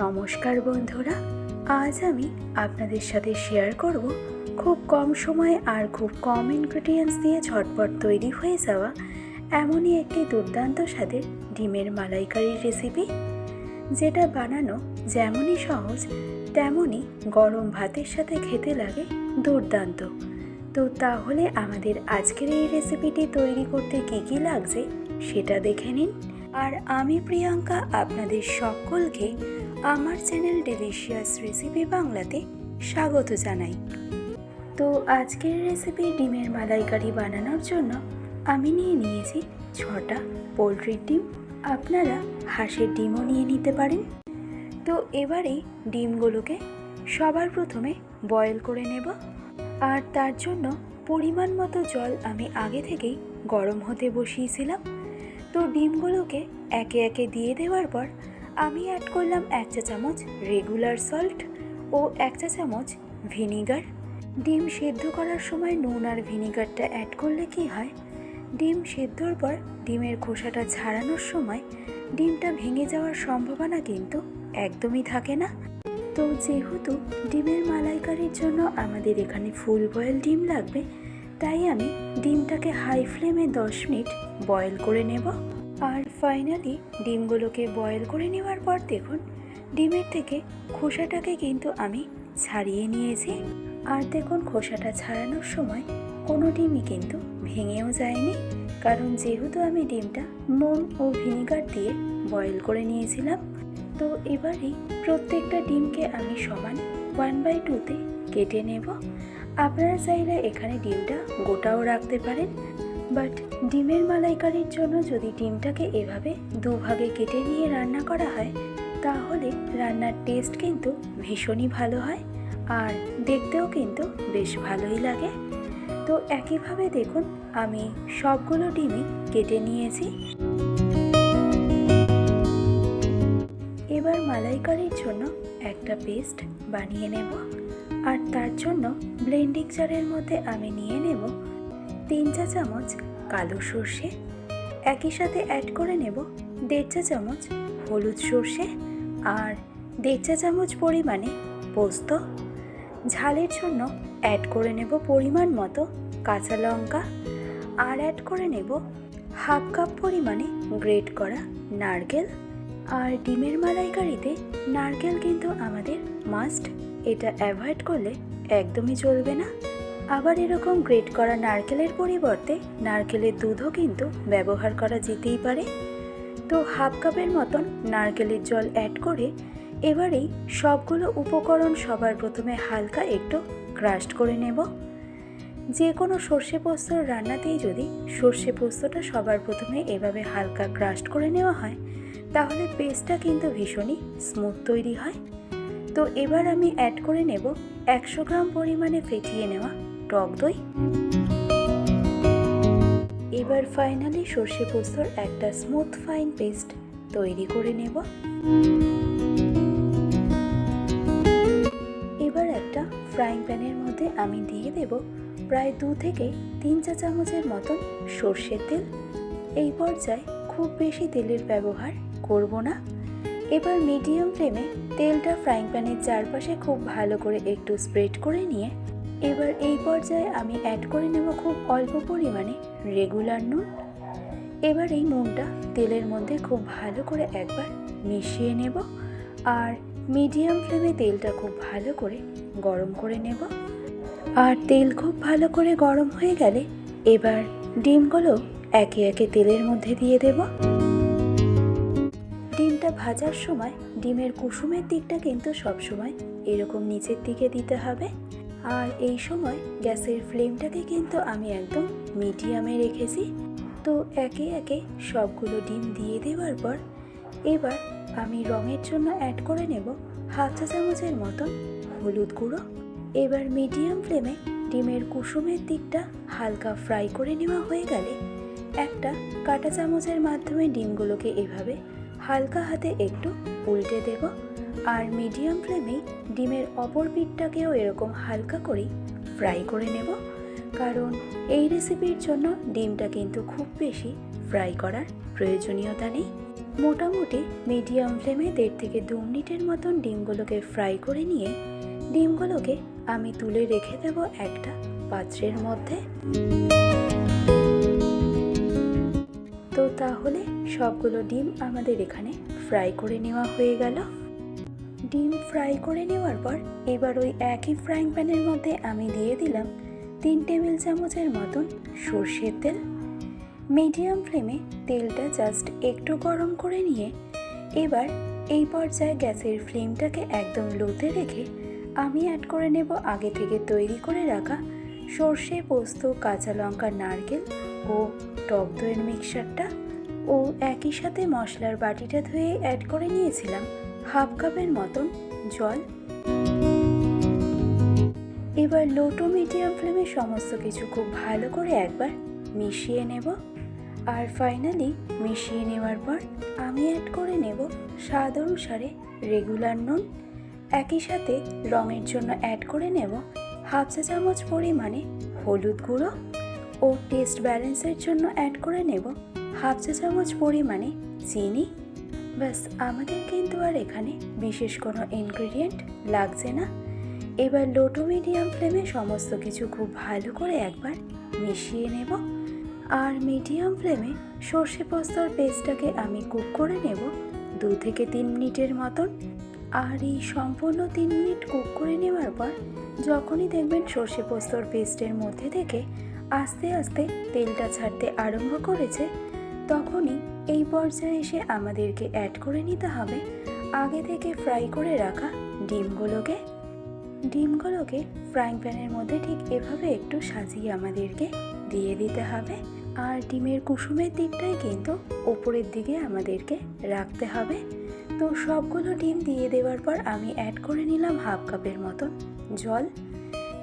নমস্কার বন্ধুরা, আজ আমি আপনাদের সাথে শেয়ার করব খুব কম সময়ে আর খুব কম ইনগ্রেডিয়েন্টস দিয়ে ঝটপট তৈরি হয়ে যাওয়া এমনই একটি দুর্দান্ত স্বাদের ডিমের মালাইকারির রেসিপি যেটা বানানো যেমনই সহজ, তেমনই গরম ভাতের সাথে খেতে লাগে দুর্দান্ত। তো তাহলে আমাদের আজকের এই রেসিপিটি তৈরি করতে কী কী লাগছে সেটা দেখে নিন। আর আমি প্রিয়াঙ্কা, আপনাদের সকলকে আমার চ্যানেল ডেলিশিয়াস রেসিপি বাংলাতে স্বাগত জানাই। তো আজকের রেসিপি ডিমের মালাইকারি বানানোর জন্য আমি নিয়ে নিয়েছি ছটা পোলট্রির ডিম। আপনারা হাঁসের ডিমও নিয়ে নিতে পারেন। তো এবারেই ডিমগুলোকে সবার প্রথমে বয়েল করে নেব। আর তার জন্য পরিমাণ মতো জল আমি আগে থেকেই গরম হতে বসিয়েছিলাম। তো ডিমগুলোকে একে একে দিয়ে দেওয়ার পর আমি অ্যাড করলাম এক চা চামচ রেগুলার সল্ট ও এক চা চামচ ভিনিগার ডিম সেদ্ধ করার সময় নুন আর ভিনিগারটা অ্যাড করলে কি হয়? ডিম সেদ্ধর পর ডিমের খোসাটা ছাড়ানোর সময় ডিমটা ভেঙে যাওয়ার সম্ভাবনা কিন্তু একদমই থাকে না। তো যেহেতু ডিমের মালাইকারির জন্য আমাদের এখানে ফুল বয়েল ডিম লাগবে, তাই আমি ডিমটাকে হাই ফ্লেমে দশ মিনিট বয়েল করে নেব। আর ফাইনালি ডিমগুলোকে বয়েল করে নেওয়ার পর দেখুন, ডিমের থেকে খোসাটাকে কিন্তু আমি ছাড়িয়ে নিয়েছি। আর দেখুন, খোসাটা ছাড়ানোর সময় কোনো ডিমই কিন্তু ভেঙেও যায়নি। কারণ যেহেতু আমি ডিমটা নুন ও ভিনিগার দিয়ে বয়েল করে নিয়েছিলাম, তো এবারেই প্রত্যেকটা ডিমকে আমি সমান ওয়ান বাই টুতে কেটে নেব। আপনারা চাইলে এখানে ডিমটা গোটাও রাখতে পারেন। বাট ডিমের মালাইকারির জন্য যদি ডিমটাকে এভাবে দুভাগে কেটে নিয়ে রান্না করা হয়, তাহলে রান্নার টেস্ট কিন্তু ভীষণই ভালো হয় আর দেখতেও কিন্তু বেশ ভালোই লাগে। তো একইভাবে দেখুন, আমি সবগুলো ডিমই কেটে নিয়েছি। এবার মালাইকারির জন্য একটা পেস্ট বানিয়ে নেব। আর তার জন্য ব্লেন্ডিং জারের মধ্যে আমি নিয়ে নেব তিন চা চামচ কালো সর্ষে, একই সাথে অ্যাড করে নেব দেড় চা চামচ হলুদ সর্ষে আর দেড় চা চামচ পরিমাণে পোস্ত। ঝালের জন্য অ্যাড করে নেব পরিমাণ মতো কাঁচা লঙ্কা আর অ্যাড করে নেব হাফ কাপ পরিমাণে গ্রেট করা নারকেল। আর ডিমের মালাইকারিতে নারকেল কিন্তু আমাদের মাস্ট এটা অ্যাভয়েড করলে একদমই চলবে না। আবার এরকম গ্রেট করা নারকেলের পরিবর্তে নারকেলের দুধও কিন্তু ব্যবহার করা যেতেই পারে। তো হাফ কাপের মতন নারকেলের জল অ্যাড করে এবারেই সবগুলো উপকরণ সবার প্রথমে হালকা একটু ক্রাস্ট করে নেব। যে কোনো সর্ষে পোস্তর রান্নাতেই যদি সর্ষে পোস্তটা সবার প্রথমে এভাবে হালকা ক্রাস্ট করে নেওয়া হয়, তাহলে পেস্টটা কিন্তু ভীষণই স্মুথ তৈরি হয়। তো এবার আমি অ্যাড করে নেব একশো গ্রাম পরিমাণে ফেটিয়ে নেওয়া টক দই। এবার ফাইনালি সর্ষে পোস্তর একটা স্মুথ ফাইন পেস্ট তৈরি করে নেব। এবার একটা ফ্রাইং প্যানের মধ্যে আমি দিয়ে দেব প্রায় দু থেকে তিন চা চামচের মতন সর্ষের তেল। এই পর্যায়ে খুব বেশি তেলের ব্যবহার করব না। এবার মিডিয়াম ফ্লেমে তেলটা ফ্রাইং প্যানের চারপাশে খুব ভালো করে একটু স্প্রেড করে নিয়ে এবার এই পর্যায়ে আমি অ্যাড করে নেব খুব অল্প পরিমাণে রেগুলার নুন। এবার এই নুনটা তেলের মধ্যে খুব ভালো করে একবার মিশিয়ে নেব আর মিডিয়াম ফ্লেমে তেলটা খুব ভালো করে গরম করে নেব। আর তেল খুব ভালো করে গরম হয়ে গেলে এবার ডিমগুলো একে একে তেলের মধ্যে দিয়ে দেব। ডিমটা ভাজার সময় ডিমের কুসুমের দিকটা কিন্তু সবসময় এরকম নিচের দিকে দিতে হবে। আর এই সময় গ্যাসের ফ্লেমটাকে কিন্তু আমি একদম মিডিয়ামে রেখেছি। তো একে একে সবগুলো ডিম দিয়ে দেওয়ার পর এবার আমি রঙের জন্য অ্যাড করে নেব হাফ চা চামচের মতন হলুদ গুঁড়ো। এবার মিডিয়াম ফ্লেমে ডিমের কুসুমের দিকটা হালকা ফ্রাই করে নেওয়া হয়ে গেলে একটা কাঁটা চামচের মাধ্যমে ডিমগুলোকে এভাবে হালকা হাতে একটু উল্টে দেব। আর মিডিয়াম ফ্লেমে ডিমের অপর পিঠটাকেও এরকম হালকা করেই ফ্রাই করে নেব। কারণ এই রেসিপির জন্য ডিমটা কিন্তু খুব বেশি ফ্রাই করার প্রয়োজনীয়তা নেই। মোটামুটি মিডিয়াম ফ্লেমে দেড় থেকে দু মিনিটের মতন ডিমগুলোকে ফ্রাই করে নিয়ে ডিমগুলোকে আমি তুলে রেখে দেব একটা পাত্রের মধ্যে। তো তাহলে সবগুলো ডিম আমাদের এখানে ফ্রাই করে নেওয়া হয়ে গেল। ডিম ফ্রাই করে নেওয়ার পর এবার ওই একই ফ্রাইং প্যানের মধ্যে আমি দিয়ে দিলাম তিন টেবিল চামচের মতন সর্ষের তেল। মিডিয়াম ফ্লেমে তেলটা জাস্ট একটু গরম করে নিয়ে এবার এই পর্যায়ে গ্যাসের ফ্লেমটাকে একদম লোতে রেখে আমি অ্যাড করে নেব আগে থেকে তৈরি করে রাখা সর্ষে, পোস্ত, কাঁচা লঙ্কা, নারকেল ও টক দইয়ের মিক্সচারটা ও একই সাথে মশলার বাটিটা ধুয়ে অ্যাড করে নিয়েছিলাম। হাফ কাপের মতন জল। এবার লো টু মিডিয়াম ফ্লেমে সমস্ত কিছু খুব ভালো করে একবার মিশিয়ে নেব। আর ফাইনালি মিশিয়ে নেওয়ার পর আমি অ্যাড করে নেব স্বাদ অনুসারে রেগুলার নুন। একই সাথে রঙের জন্য অ্যাড করে নেব হাফ চা চামচ পরিমাণে হলুদ গুঁড়ো। ও টেস্ট ব্যালেন্সের জন্য অ্যাড করে নেব হাফ চা চামচ পরিমাণে চিনি। ব্যাস, আমাদের কিন্তু আর এখানে বিশেষ কোনো ইনগ্রিডিয়েন্ট লাগছে না। এবার লো টু মিডিয়াম ফ্লেমে সমস্ত কিছু খুব ভালো করে একবার মিশিয়ে নেব। আর মিডিয়াম ফ্লেমে সর্ষে পোস্তর পেস্টটাকে আমি কুক করে নেব দু থেকে তিন মিনিটের মতন। আর এই সম্পূর্ণ তিন মিনিট কুক করে নেওয়ার পর যখনই দেখবেন সর্ষে পোস্তর পেস্টের মধ্যে থেকে আস্তে আস্তে তেলটা ছাড়তে আরম্ভ করেছে, তখনই এই পর্যায়ে এসে আমাদেরকে অ্যাড করে নিতে হবে। আগে থেকে ফ্রাই করে রাখা ডিমগুলোকে। ডিমগুলোকে ফ্রাইং প্যানের মধ্যে ঠিক এভাবে একটু সাজিয়ে আমাদেরকে দিয়ে দিতে হবে। আর ডিমের কুসুমের দিকটাই কিন্তু ওপরের দিকে আমাদেরকে রাখতে হবে। তো সবগুলো ডিম দিয়ে দেওয়ার পর আমি অ্যাড করে নিলাম হাফ কাপের মতন জল।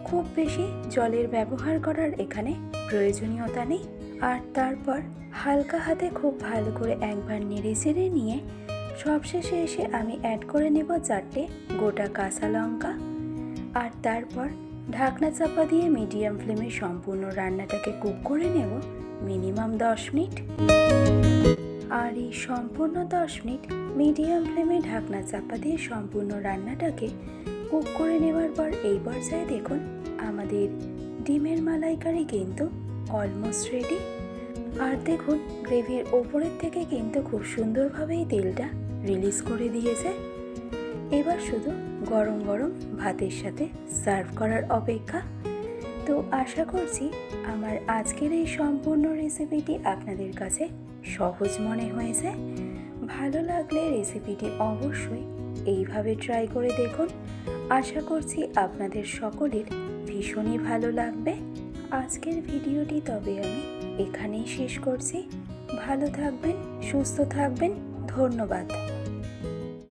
খুব বেশি জলের ব্যবহার করার এখানে প্রয়োজনীয়তা নেই। আর তারপর হালকা হাতে খুব ভালো করে একবার নেড়ে চেড়ে নিয়ে সবশেষে এসে আমি অ্যাড করে নেব চারটে গোটা কাঁচা লঙ্কা। আর তারপর ঢাকনা চাপা দিয়ে মিডিয়াম ফ্লেমে সম্পূর্ণ রান্নাটাকে কুক করে নেব মিনিমাম দশ মিনিট। আর এই সম্পূর্ণ দশ মিনিট মিডিয়াম ফ্লেমে ঢাকনা চাপা দিয়ে সম্পূর্ণ রান্নাটাকে কুক করে নেওয়ার পর এই পর্যায়ে দেখুন আমাদের ডিমের মালাইকারি কিন্তু অলমোস্ট রেডি আর দেখুন, গ্রেভির ওপরের থেকে কিন্তু খুব সুন্দরভাবেই তেলটা রিলিজ করে দিয়েছে। এবার শুধু গরম গরম ভাতের সাথে সার্ভ করার অপেক্ষা। তো আশা করছি আমার আজকের এই সম্পূর্ণ রেসিপিটি আপনাদের কাছে সহজ মনে হয়েছে। ভালো লাগলে রেসিপিটি অবশ্যই এইভাবে ট্রাই করে দেখুন। আশা করছি আপনাদের সকলের ভীষণই ভালো লাগবে। আজকের ভিডিওটি তবে আমি এখানেই শেষ করছি। ভালো থাকবেন সুস্থ থাকবেন ধন্যবাদ।